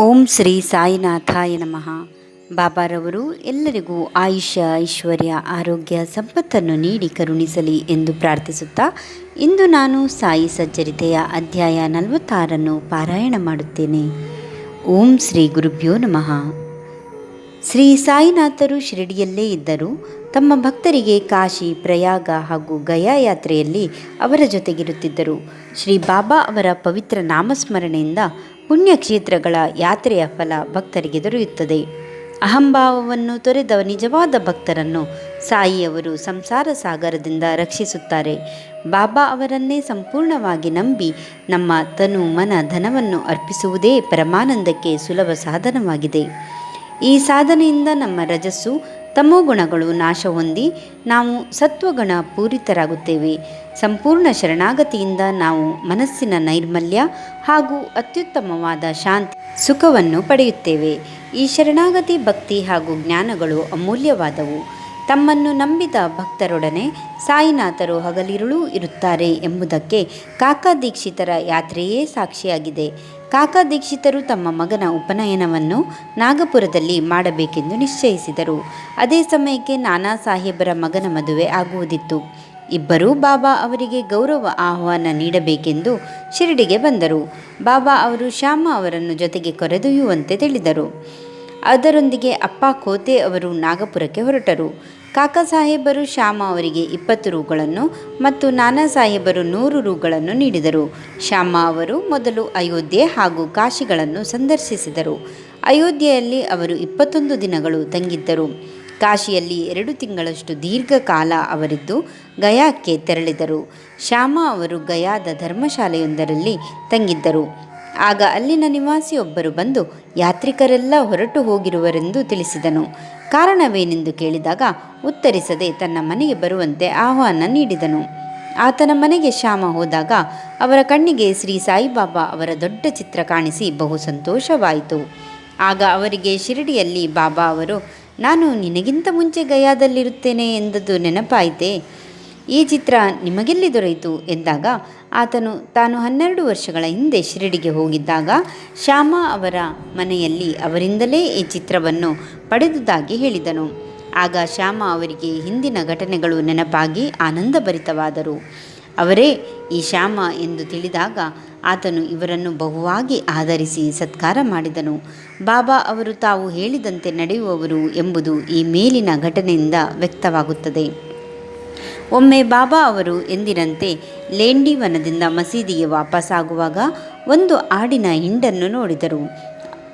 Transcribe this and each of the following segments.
ಓಂ ಶ್ರೀ ಸಾಯಿನಾಥಾಯ ನಮಃ. ಬಾಬಾರವರು ಎಲ್ಲರಿಗೂ ಆಯುಷ್ಯ, ಐಶ್ವರ್ಯ, ಆರೋಗ್ಯ, ಸಂಪತ್ತನ್ನು ನೀಡಿ ಕರುಣಿಸಲಿ ಎಂದು ಪ್ರಾರ್ಥಿಸುತ್ತಾ ಇಂದು ನಾನು ಸಾಯಿ ಸಜ್ಜರಿತೆಯ ಅಧ್ಯಾಯ ನಲವತ್ತಾರನ್ನು ಪಾರಾಯಣ ಮಾಡುತ್ತೇನೆ. ಓಂ ಶ್ರೀ ಗುರುಭ್ಯೋ ನಮಃ. ಶ್ರೀ ಸಾಯಿನಾಥರು ಶಿರಡಿಯಲ್ಲೇ ಇದ್ದರು. ತಮ್ಮ ಭಕ್ತರಿಗೆ ಕಾಶಿ, ಪ್ರಯಾಗ ಹಾಗೂ ಗಯಾ ಯಾತ್ರೆಯಲ್ಲಿ ಅವರ ಜೊತೆಗಿರುತ್ತಿದ್ದರು. ಶ್ರೀ ಬಾಬಾ ಅವರ ಪವಿತ್ರ ನಾಮಸ್ಮರಣೆಯಿಂದ ಪುಣ್ಯಕ್ಷೇತ್ರಗಳ ಯಾತ್ರೆಯ ಫಲ ಭಕ್ತರಿಗೆ ದೊರೆಯುತ್ತದೆ. ಅಹಂಭಾವವನ್ನು ತೊರೆದ ನಿಜವಾದ ಭಕ್ತರನ್ನು ಸಾಯಿಯವರು ಸಂಸಾರ ಸಾಗರದಿಂದ ರಕ್ಷಿಸುತ್ತಾರೆ. ಬಾಬಾ ಅವರನ್ನೇ ಸಂಪೂರ್ಣವಾಗಿ ನಂಬಿ ನಮ್ಮ ತನು ಮನ ಧನವನ್ನು ಅರ್ಪಿಸುವುದೇ ಪರಮಾನಂದಕ್ಕೆ ಸುಲಭ ಸಾಧನವಾಗಿದೆ. ಈ ಸಾಧನೆಯಿಂದ ನಮ್ಮ ರಜಸ್ಸು ತಮೋಗುಣಗಳು ನಾಶ ಹೊಂದಿ ನಾವು ಸತ್ವಗುಣ ಪೂರಿತರಾಗುತ್ತೇವೆ. ಸಂಪೂರ್ಣ ಶರಣಾಗತಿಯಿಂದ ನಾವು ಮನಸ್ಸಿನ ನೈರ್ಮಲ್ಯ ಹಾಗೂ ಅತ್ಯುತ್ತಮವಾದ ಶಾಂತಿ, ಸುಖವನ್ನು ಪಡೆಯುತ್ತೇವೆ. ಈ ಶರಣಾಗತಿ, ಭಕ್ತಿ ಹಾಗೂ ಜ್ಞಾನಗಳು ಅಮೂಲ್ಯವಾದವು. ತಮ್ಮನ್ನು ನಂಬಿದ ಭಕ್ತರೊಡನೆ ಸಾಯಿನಾಥರು ಹಗಲಿರುಳೂ ಇರುತ್ತಾರೆ ಎಂಬುದಕ್ಕೆ ಕಾಕಾ ದೀಕ್ಷಿತರ ಯಾತ್ರೆಯೇ ಸಾಕ್ಷಿಯಾಗಿದೆ. ಕಾಕಾ ದೀಕ್ಷಿತರು ತಮ್ಮ ಮಗನ ಉಪನಯನವನ್ನು ನಾಗಪುರದಲ್ಲಿ ಮಾಡಬೇಕೆಂದು ನಿಶ್ಚಯಿಸಿದರು. ಅದೇ ಸಮಯಕ್ಕೆ ನಾನಾ ಸಾಹೇಬರ ಮಗನ ಮದುವೆ ಆಗುವುದಿತ್ತು. ಇಬ್ಬರೂ ಬಾಬಾ ಅವರಿಗೆ ಗೌರವ ಆಹ್ವಾನ ನೀಡಬೇಕೆಂದು ಶಿರಡಿಗೆ ಬಂದರು. ಬಾಬಾ ಅವರು ಶ್ಯಾಮ ಅವರನ್ನು ಜೊತೆಗೆ ಕರೆದೊಯ್ಯುವಂತೆ ತಿಳಿದರು. ಅದರೊಂದಿಗೆ ಅಪ್ಪ ಕೋತೆ ಅವರು ನಾಗಪುರಕ್ಕೆ ಹೊರಟರು. ಕಾಕಾ ಸಾಹೇಬರು ಶ್ಯಾಮ ಅವರಿಗೆ ಇಪ್ಪತ್ತು ರೂಗಳನ್ನು ಮತ್ತು ನಾನಾ ಸಾಹೇಬರು ನೂರು ರೂಗಳನ್ನು ನೀಡಿದರು. ಶ್ಯಾಮ ಅವರು ಮೊದಲು ಅಯೋಧ್ಯೆ ಹಾಗೂ ಕಾಶಿಗಳನ್ನು ಸಂದರ್ಶಿಸಿದರು. ಅಯೋಧ್ಯೆಯಲ್ಲಿ ಅವರು ಇಪ್ಪತ್ತೊಂದು ದಿನಗಳು ತಂಗಿದ್ದರು. ಕಾಶಿಯಲ್ಲಿ ಎರಡು ತಿಂಗಳಷ್ಟು ದೀರ್ಘಕಾಲ ಅವರಿದ್ದು ಗಯಾಕ್ಕೆ ತೆರಳಿದರು. ಶ್ಯಾಮ ಅವರು ಗಯಾದ ಧರ್ಮಶಾಲೆಯೊಂದರಲ್ಲಿ ತಂಗಿದ್ದರು. ಆಗ ಅಲ್ಲಿನ ನಿವಾಸಿಯೊಬ್ಬರು ಬಂದು ಯಾತ್ರಿಕರೆಲ್ಲ ಹೊರಟು ಹೋಗಿರುವರೆಂದು ತಿಳಿಸಿದನು. ಕಾರಣವೇನೆಂದು ಕೇಳಿದಾಗ ಉತ್ತರಿಸದೆ ತನ್ನ ಮನೆಗೆ ಬರುವಂತೆ ಆಹ್ವಾನ ನೀಡಿದನು. ಆತನ ಮನೆಗೆ ಶ್ಯಾಮ ಹೋದಾಗ ಅವರ ಕಣ್ಣಿಗೆ ಶ್ರೀ ಸಾಯಿಬಾಬಾ ಅವರ ದೊಡ್ಡ ಚಿತ್ರ ಕಾಣಿಸಿ ಬಹು ಸಂತೋಷವಾಯಿತು. ಆಗ ಅವರಿಗೆ ಶಿರಡಿಯಲ್ಲಿ, ಬಾಬಾ ಅವರು, ನಾನು ನಿನಗಿಂತ ಮುಂಚೆ ಗಯಾದಲ್ಲಿರುತ್ತೇನೆ ಎಂದದ್ದು ನೆನಪಾಯಿತೆ? ಈ ಚಿತ್ರ ನಿಮಗೆಲ್ಲಿ ದೊರೆಯಿತು ಎಂದಾಗ ಆತನು ತಾನು ಹನ್ನೆರಡು ವರ್ಷಗಳ ಹಿಂದೆ ಶಿರಡಿಗೆ ಹೋಗಿದ್ದಾಗ ಶ್ಯಾಮ ಅವರ ಮನೆಯಲ್ಲಿ ಅವರಿಂದಲೇ ಈ ಚಿತ್ರವನ್ನು ಪಡೆದುದಾಗಿ ಹೇಳಿದನು. ಆಗ ಶ್ಯಾಮ ಅವರಿಗೆ ಹಿಂದಿನ ಘಟನೆಗಳು ನೆನಪಾಗಿ ಆನಂದಭರಿತವಾದರು. ಅವರೇ, ಈ ಶ್ಯಾಮ ಎಂದು ತಿಳಿದಾಗ ಆತನು ಇವರನ್ನು ಬಹುವಾಗಿ ಆಧರಿಸಿ ಸತ್ಕಾರ ಮಾಡಿದನು. ಬಾಬಾ ಅವರು ತಾವು ಹೇಳಿದಂತೆ ನಡೆಯುವವರು ಎಂಬುದು ಈ ಮೇಲಿನ ಘಟನೆಯಿಂದ ವ್ಯಕ್ತವಾಗುತ್ತದೆ. ಒಮ್ಮೆ ಬಾಬಾ ಅವರು ಎಂದಿನಂತೆ ಲೇಂಡಿ ವನದಿಂದ ಮಸೀದಿಗೆ ವಾಪಸ್ಸಾಗುವಾಗ ಒಂದು ಆಡಿನ ಹಿಂಡನ್ನು ನೋಡಿದರು.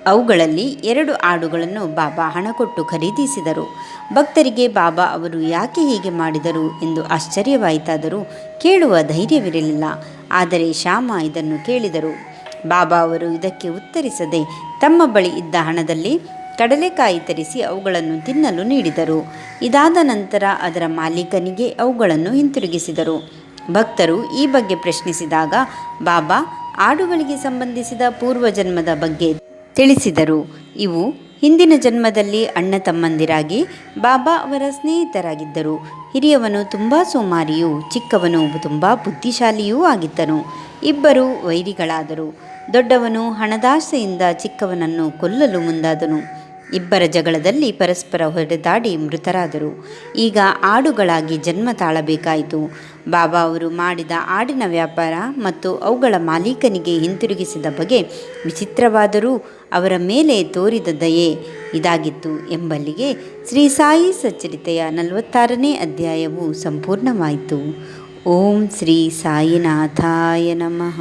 ಅವುಗಳಲ್ಲಿ ಎರಡು ಆಡುಗಳನ್ನು ಬಾಬಾ ಹಣ ಕೊಟ್ಟು ಖರೀದಿಸಿದರು. ಭಕ್ತರಿಗೆ ಬಾಬಾ ಅವರು ಯಾಕೆ ಹೀಗೆ ಮಾಡಿದರು ಎಂದು ಆಶ್ಚರ್ಯವಾಯಿತಾದರೂ ಕೇಳುವ ಧೈರ್ಯವಿರಲಿಲ್ಲ. ಆದರೆ ಶ್ಯಾಮ ಇದನ್ನು ಕೇಳಿದರು. ಬಾಬಾ ಅವರು ಇದಕ್ಕೆ ಉತ್ತರಿಸದೆ ತಮ್ಮ ಬಳಿ ಇದ್ದ ಹಣದಲ್ಲಿ ಕಡಲೆಕಾಯಿ ತರಿಸಿ ಅವುಗಳನ್ನು ತಿನ್ನಲು ನೀಡಿದರು. ಇದಾದ ನಂತರ ಅದರ ಮಾಲೀಕನಿಗೆ ಅವುಗಳನ್ನು ಹಿಂತಿರುಗಿಸಿದರು. ಭಕ್ತರು ಈ ಬಗ್ಗೆ ಪ್ರಶ್ನಿಸಿದಾಗ, ಬಾಬಾ, ಆಡುಗಳಿಗೆ ಸಂಬಂಧಿಸಿದ ಪೂರ್ವಜನ್ಮದ ಬಗ್ಗೆ ತಿಳಿಸಿದರು. ಇವು ಹಿಂದಿನ ಜನ್ಮದಲ್ಲಿ ಅಣ್ಣ ತಮ್ಮಂದಿರಾಗಿ ಬಾಬಾ ಅವರ ಸ್ನೇಹಿತರಾಗಿದ್ದರು. ಹಿರಿಯವನು ತುಂಬ ಸೋಮಾರಿಯೂ, ಚಿಕ್ಕವನು ತುಂಬ ಬುದ್ಧಿಶಾಲಿಯೂ ಆಗಿದ್ದನು. ಇಬ್ಬರು ವೈರಿಗಳಾದರು. ದೊಡ್ಡವನು ಹಣದಾಸೆಯಿಂದ ಚಿಕ್ಕವನನ್ನು ಕೊಲ್ಲಲು ಮುಂದಾದನು. ಇಬ್ಬರ ಜಗಳದಲ್ಲಿ ಪರಸ್ಪರ ಹೊಡೆದಾಡಿ ಮೃತರಾದರು. ಈಗ ಆಡುಗಳಾಗಿ ಜನ್ಮ ತಾಳಬೇಕಾಯಿತು. ಬಾಬಾ ಅವರು ಮಾಡಿದ ಆಡಿನ ವ್ಯಾಪಾರ ಮತ್ತು ಅವುಗಳ ಮಾಲೀಕನಿಗೆ ಹಿಂತಿರುಗಿಸಿದ ಬಗೆ ವಿಚಿತ್ರವಾದರೂ ಅವರ ಮೇಲೆ ತೋರಿದ ದಯೆ ಇದಾಗಿತ್ತು ಎಂಬಲ್ಲಿಗೆ ಶ್ರೀ ಸಾಯಿ ಸಚ್ಚರಿತೆಯ ನಲವತ್ತಾರನೇ ಅಧ್ಯಾಯವು ಸಂಪೂರ್ಣವಾಯಿತು. ಓಂ ಶ್ರೀ ಸಾಯಿನಾಥಾಯ ನಮಃ.